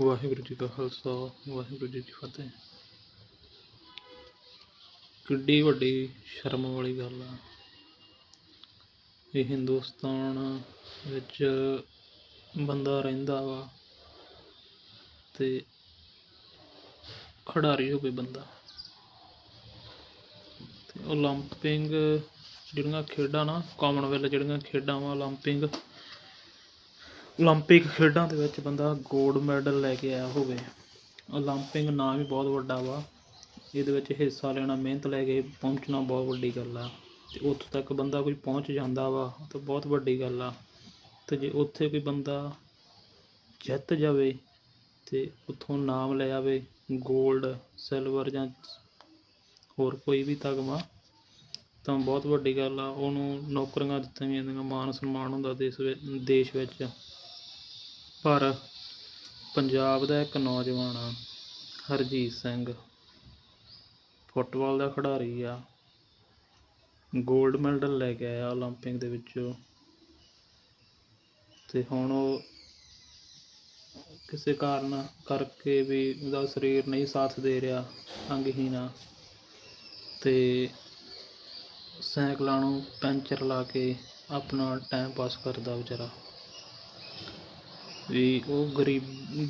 ਵਾਹਿਗੁਰੂ ਜੀ ਕਾ ਖਾਲਸਾ, ਵਾਹਿਗੁਰੂ ਜੀ ਕੀ ਫਤਿਹ। ਕਿੱਡੀ ਵੱਡੀ ਸ਼ਰਮ ਵਾਲੀ ਗੱਲ ਆ। ਇਹ ਹਿੰਦੁਸਤਾਨ ਵਿੱਚ ਬੰਦਾ ਰਹਿੰਦਾ ਵਾ ਤੇ ਖਿਡਾਰੀ ਹੋਵੇ ਬੰਦਾ। ਤੇ ਓਲੰਪਿਕ ਜਿਹੜੀਆਂ ਖੇਡਾਂ ਨਾ ਕਾਮਨਵੈਲਥ ਜਿਹੜੀਆਂ ਖੇਡਾਂ ਵਾ ਓਲੰਪਿਕ ਓਲੰਪਿਕ ਖੇਡਾਂ ਦੇ ਵਿੱਚ ਬੰਦਾ ਗੋਲਡ ਮੈਡਲ ਲੈ ਕੇ ਆਇਆ ਹੋਵੇ। ਓਲੰਪਿਕ ਨਾਂ ਵੀ ਬਹੁਤ ਵੱਡਾ ਵਾ। ਇਹਦੇ ਵਿੱਚ ਹਿੱਸਾ ਲੈਣਾ, ਮਿਹਨਤ ਲੈ ਕੇ ਪਹੁੰਚਣਾ ਬਹੁਤ ਵੱਡੀ ਗੱਲ ਆ। ਅਤੇ ਉੱਥੋਂ ਤੱਕ ਬੰਦਾ ਕੋਈ ਪਹੁੰਚ ਜਾਂਦਾ ਵਾ ਤਾਂ ਬਹੁਤ ਵੱਡੀ ਗੱਲ ਆ। ਅਤੇ ਜੇ ਉੱਥੇ ਕੋਈ ਬੰਦਾ ਜਿੱਤ ਜਾਵੇ ਤੇ ਉੱਥੋਂ ਨਾਮ ਲੈ ਆਵੇ ਗੋਲਡ ਸਿਲਵਰ ਜਾਂ ਹੋਰ ਕੋਈ ਵੀ ਤਗਮਾ, ਤਾਂ ਬਹੁਤ ਵੱਡੀ ਗੱਲ ਆ। ਉਹਨੂੰ ਨੌਕਰੀਆਂ ਦਿੱਤੀਆਂ ਜਾਂਦੀਆਂ ਮਾਨ ਸਨਮਾਨ ਹੁੰਦਾ ਦੇਸ਼ ਵਿੱਚ ਦੇਸ਼ ਵਿੱਚ। ਪਰ ਪੰਜਾਬ ਦਾ ਇੱਕ ਨੌਜਵਾਨ ਆ ਹਰਜੀਤ ਸਿੰਘ ਫੁੱਟਬਾਲ ਦਾ ਖਿਡਾਰੀ ਆ। 골ਡ ਮੈਡਲ ਲੈ ਕੇ ਆਇਆ ਓਲੰਪਿਕ ਦੇ ਵਿੱਚੋਂ। ਤੇ ਹੁਣ ਉਹ ਕਿਸੇ ਕਾਰਨ ਕਰਕੇ ਵੀ ਉਹਦਾ ਸਰੀਰ ਨਹੀਂ ਸਾਥ ਦੇ ਰਿਹਾ ਅੰਗਹੀਨ ਆ। ਤੇ ਸਾਈਕਲਾਂ ਨੂੰ ਪੈਂਚਰ ਲਾ ਕੇ ਆਪਣਾ ਟਾਈਮ ਪਾਸ ਕਰਦਾ ਵਿਚਾਰਾ। ਵੀ ਉਹ ਗਰੀਬ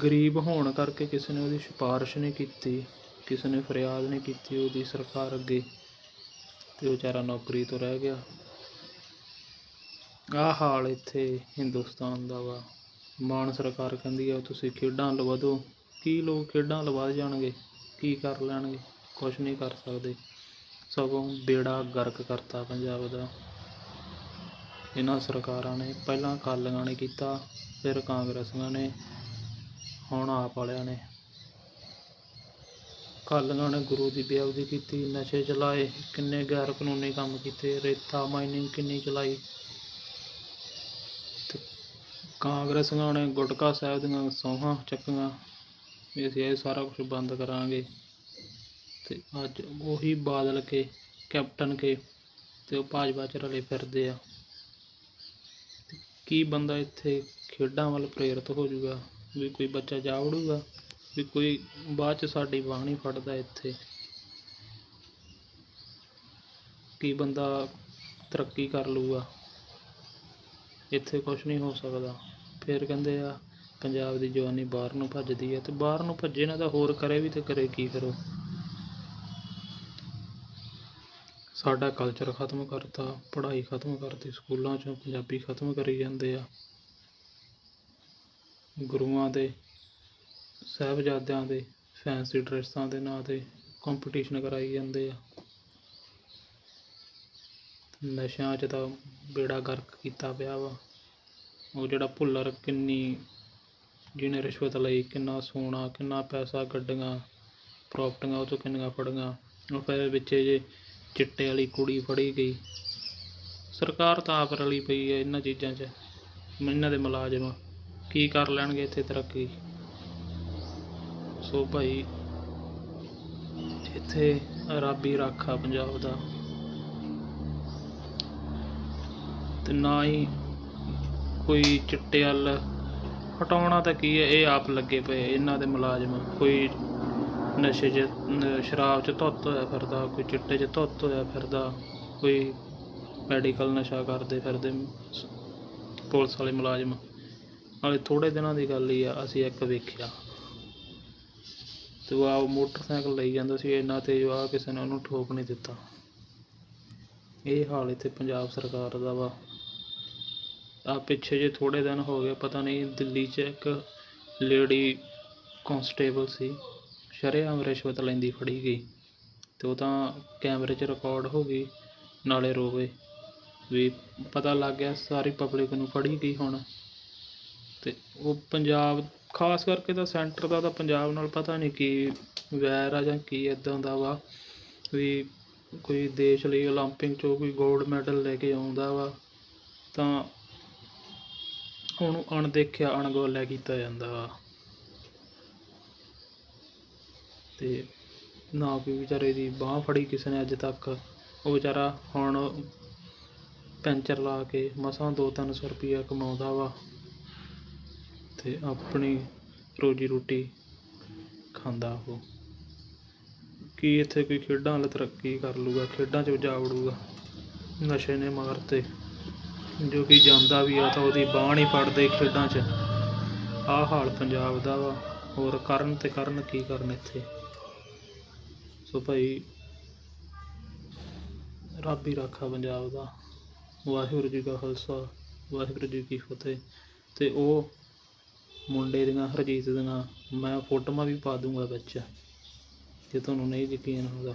ਗਰੀਬ ਹੋਣ ਕਰਕੇ ਕਿਸੇ ਨੇ ਉਹਦੀ ਸਿਫਾਰਿਸ਼ ਨਹੀਂ ਕੀਤੀ, ਕਿਸੇ ਨੇ ਫਰਿਆਦ ਨਹੀਂ ਕੀਤੀ ਉਹਦੀ ਸਰਕਾਰ ਅੱਗੇ ਤੇ ਉਹ ਵਿਚਾਰਾ ਨੌਕਰੀ ਤੋਂ ਰਹਿ ਗਿਆ। ਆਹ ਹਾਲ ਇੱਥੇ ਹਿੰਦੁਸਤਾਨ ਦਾ ਵਾ। ਮਾਨ ਸਰਕਾਰ ਕਹਿੰਦੀ ਆ, ਤੁਸੀਂ ਖੇਡਾਂ ਲਵਾ ਦਿਓ ਕੀ ਲੋਕ ਖੇਡਾਂ ਲਵਾ ਜਾਣਗੇ? ਕੀ ਕਰ ਲੈਣਗੇ? ਕੁਝ ਨਹੀਂ ਕਰ ਸਕਦੇ। ਸਗੋਂ ਬੇੜਾ ਗਰਕ ਕਰਤਾ ਪੰਜਾਬ ਦਾ। ਇਹਨਾਂ ਸਰਕਾਰਾਂ ਨੇ ਪਹਿਲਾਂ ਅਕਾਲੀਆਂ ਨੇ ਕੀਤਾ। ਫਿਰ ਕਾਂਗਰਸੀਆਂ ਨੇ, ਹੁਣ ਆਪ ਵਾਲਿਆਂ ਨੇ ਅਕਾਲੀਆਂ ਨੇ ਗੁਰੂ ਦੀ ਬੇਅਦਬੀ ਕੀਤੀ, ਨਸ਼ੇ ਚਲਾਏ, ਕਿੰਨੇ ਗੈਰ ਕਾਨੂੰਨੀ ਕੰਮ ਕੀਤੇ, ਰੇਤਾ ਮਾਈਨਿੰਗ ਕਿੰਨੀ ਚਲਾਈ ਕਾਂਗਰਸੀਆਂ ਨੇ ਗੁਟਕਾ ਸਾਹਿਬ ਦੀਆਂ ਸੌਹਾਂ ਚੱਕੀਆਂ, ਵੀ ਅਸੀਂ ਇਹ ਸਾਰਾ ਕੁਝ ਬੰਦ ਕਰਾਂਗੇ। ਤੇ ਅੱਜ ਉਹੀ ਬਾਦਲ ਕੇ, ਕੈਪਟਨ ਕੇ ਤੇ ਉਹ ਭਾਜਪਾ ਚ ਰਲੇ ਫਿਰਦੇ ਆ। ਕੀ ਬੰਦਾ ਇੱਥੇ ਖੇਡਾਂ ਵੱਲ ਪ੍ਰੇਰਿਤ ਹੋ ਜਾਊਗਾ? ਵੀ ਕੋਈ ਬੱਚਾ ਜਾ ਵੜੂਗਾ? ਵੀ ਕੋਈ ਬਾਅਦ ਚ ਸਾਡੀ ਬਾਂਹ ਨਹੀਂ ਫੜਦਾ ਇੱਥੇ? ਕੀ ਬੰਦਾ ਤਰੱਕੀ ਕਰ ਲੂਗਾ ਇੱਥੇ ਕੁਝ ਨਹੀਂ ਹੋ ਸਕਦਾ। ਫਿਰ ਕਹਿੰਦੇ ਆ, ਪੰਜਾਬ ਦੀ ਜਵਾਨੀ ਬਾਹਰ ਨੂੰ ਭੱਜਦੀ ਹੈ। ਤੇ ਬਾਹਰ ਨੂੰ ਭੱਜੇ ਨਾ ਤਾਂ ਹੋਰ ਕਰੇ ਵੀ ਤੇ ਕਰੇ ਕੀ ਫਿਰ ਉਹ? ਸਾਡਾ ਕਲਚਰ ਖਤਮ ਕਰਤਾ, ਪੜ੍ਹਾਈ ਖਤਮ ਕਰਤੀ, ਸਕੂਲਾਂ 'ਚੋਂ ਪੰਜਾਬੀ ਖਤਮ ਕਰੀ ਜਾਂਦੇ ਆ। ਗੁਰੂਆਂ ਦੇ, ਸਾਹਿਬਜ਼ਾਦਿਆਂ ਦੇ ਫੈਂਸੀ ਡਰੈਸਾਂ ਦੇ ਨਾਂ 'ਤੇ ਕੰਪੀਟੀਸ਼ਨ ਕਰਾਈ ਜਾਂਦੇ ਆ। ਨਸ਼ਿਆਂ 'ਚ ਤਾਂ ਬੇੜਾ ਗਰਕ ਕੀਤਾ ਪਿਆ ਵਾ। ਉਹ ਜਿਹੜਾ ਭੁੱਲਰ ਕਿੰਨੀ, ਜਿਹਨੇ ਰਿਸ਼ਵਤ ਲਈ, ਕਿੰਨਾ ਸੋਨਾ, ਕਿੰਨਾ ਪੈਸਾ, ਗੱਡੀਆਂ ਪ੍ਰਾਪਰਟੀਆਂ ਉਹ ਤੋਂ ਕਿੰਨੀਆਂ ਫੜੀਆਂ। ਉਹ ਫਿਰ ਵਿੱਚੇ ਜੇ ਚਿੱਟੇ ਵਾਲੀ ਕੁੜੀ ਫੜੀ ਗਈ। ਸਰਕਾਰ ਤਾਂ ਆਪ ਰਲੀ ਪਈ ਹੈ ਇਹਨਾਂ ਚੀਜ਼ਾਂ 'ਚ, ਇਹਨਾਂ ਦੇ ਮੁਲਾਜ਼ਮ। ਕੀ ਕਰ ਲੈਣਗੇ ਇੱਥੇ ਤਰੱਕੀ? ਸੋ ਭਾਈ, ਇੱਥੇ ਰੱਬ ਹੀ ਰਾਖਾ ਪੰਜਾਬ ਦਾ। ਤੇ ਨਾ ਹੀ ਕੋਈ ਚਿੱਟੇ ਵੱਲ। ਹਟਾਉਣਾ ਤਾਂ ਕੀ ਹੈ, ਇਹ ਆਪ ਲੱਗੇ ਪਏ ਇਹਨਾਂ ਦੇ ਮੁਲਾਜ਼ਮ। ਕੋਈ ਨਸ਼ੇ 'ਚ ਸ਼ਰਾਬ 'ਚ ਧੁੱਤ ਹੋਇਆ ਫਿਰਦਾ, ਕੋਈ ਚਿੱਟੇ 'ਚ ਧੁੱਤ ਹੋਇਆ ਫਿਰਦਾ, ਕੋਈ ਮੈਡੀਕਲ ਨਸ਼ਾ ਕਰਦੇ ਫਿਰਦੇ ਪੁਲਿਸ ਵਾਲੇ ਮੁਲਾਜ਼ਮ। ਨਾਲੇ ਥੋੜੇ ਦਿਨਾਂ ਦੀ ਗੱਲ ਹੀ ਆ, ਅਸੀਂ ਇੱਕ ਵੇਖਿਆ। ਤੇ ਉਹ ਮੋਟਰਸਾਈਕਲ ਲਈ ਜਾਂਦਾ ਸੀ, ਇੰਨਾ ਤੇਜ਼ ਆ ਕਿਸੇ ਨੇ ਉਹਨੂੰ ਠੋਕ ਨਹੀਂ ਦਿੱਤਾ। ਇਹ ਹਾਲ ਇੱਥੇ ਪੰਜਾਬ ਸਰਕਾਰ ਦਾ ਵਾ। ਆ ਪਿੱਛੇ ਜੇ ਥੋੜੇ ਦਿਨ ਹੋ ਗਏ, ਪਤਾ ਨਹੀਂ ਦਿੱਲੀ 'ਚ ਇੱਕ ਲੇਡੀ ਕਾਂਸਟੇਬਲ ਸੀ। ਸ਼ਰੇਆਮ ਰਿਸ਼ਵਤ ਲੈਂਦੀ ਫੜੀ ਗਈ ਤੇ ਉਹ ਤਾਂ ਕੈਮਰੇ 'ਚ ਰਿਕਾਰਡ ਹੋ ਗਈ, ਨਾਲੇ ਰੋਵੇ ਵੀ ਪਤਾ ਲੱਗ ਗਿਆ ਸਾਰੀ ਪਬਲਿਕ ਨੂੰ ਫੜੀ ਗਈ ਹੁਣ। ਤੇ ਉਹ ਪੰਜਾਬ, ਖਾਸ ਕਰਕੇ ਤਾਂ ਸੈਂਟਰ ਦਾ ਤਾਂ ਪੰਜਾਬ ਨਾਲ ਪਤਾ ਨਹੀਂ ਕੀ ਵੈਰ ਆ ਜਾਂ ਕੀ ਇਦਾਂ ਦਾ ਵਾ ਵੀ ਕੋਈ ਦੇਸ਼ ਲਈ ਓਲੰਪਿਕ 'ਚੋਂ ਕੋਈ 골ਡ ਮੈਡਲ ਲੈ ਕੇ ਆਉਂਦਾ ਵਾ, ਤਾਂ ਉਹਨੂੰ ਅਣਦੇਖਿਆ, ਅਣਗੌਲਿਆ ਕੀਤਾ ਜਾਂਦਾ ਵਾ। ਤੇ ਨਾ ਕੋਈ ਵਿਚਾਰੇ ਦੀ ਬਾਹ ਫੜੀ ਕਿਸੇ ਨੇ ਅੱਜ ਤੱਕ। ਉਹ ਵਿਚਾਰਾ ਹੁਣ ਪੈਂਚਰ ਲਾ ਕੇ ਮਸਾਂ ਦੋ ਤਿੰਨ ਸੌ ਰੁਪਈਆ ਕਮਾਉਂਦਾ ਵਾ ਅਤੇ ਆਪਣੀ ਰੋਜੀ ਰੋਟੀ ਖਾਂਦਾ ਉਹ। ਕੀ ਇੱਥੇ ਕੋਈ ਖੇਡਾਂ ਵਾਲਾ ਤਰੱਕੀ ਕਰ ਲੂਗਾ ਖੇਡਾਂ 'ਚ ਜਾ ਵੜੂਗਾ ਨਸ਼ੇ ਨੇ ਮਾਰਤੇ। ਜੋ ਕਿ ਜਾਂਦਾ ਵੀ ਆ ਤਾਂ ਉਹਦੀ ਬਾਂਹ ਨਹੀਂ ਫੜਦੇ ਖੇਡਾਂ 'ਚ। ਆਹ ਹਾਲ ਪੰਜਾਬ ਦਾ ਵਾ। ਹੋਰ ਕਰਨ ਤੇ ਕਰਨ ਕੀ ਕਰਨ ਇੱਥੇ? ਸੋ ਭਾਈ, ਰੱਬ ਹੀ ਰਾਖਾ ਪੰਜਾਬ ਦਾ। ਵਾਹਿਗੁਰੂ ਜੀ ਕਾ ਖਾਲਸਾ, ਵਾਹਿਗੁਰੂ ਜੀ ਕੀ ਫਤਿਹ। ਤੇ ਉਹ ਮੁੰਡੇ ਦੀਆਂ, ਹਰਜੀਤ ਦੀਆਂ, ਮੈਂ ਫੋਟੋਆਂ ਵੀ ਪਾ ਦੂੰਗਾ ਵਿੱਚ, ਜੇ ਤੁਹਾਨੂੰ ਨਹੀਂ ਯਕੀਨ ਹੁੰਦਾ।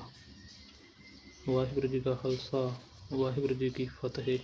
ਵਾਹਿਗੁਰੂ ਜੀ ਕਾ ਖਾਲਸਾ, ਵਾਹਿਗੁਰੂ ਜੀ ਕੀ ਫਤਿਹ।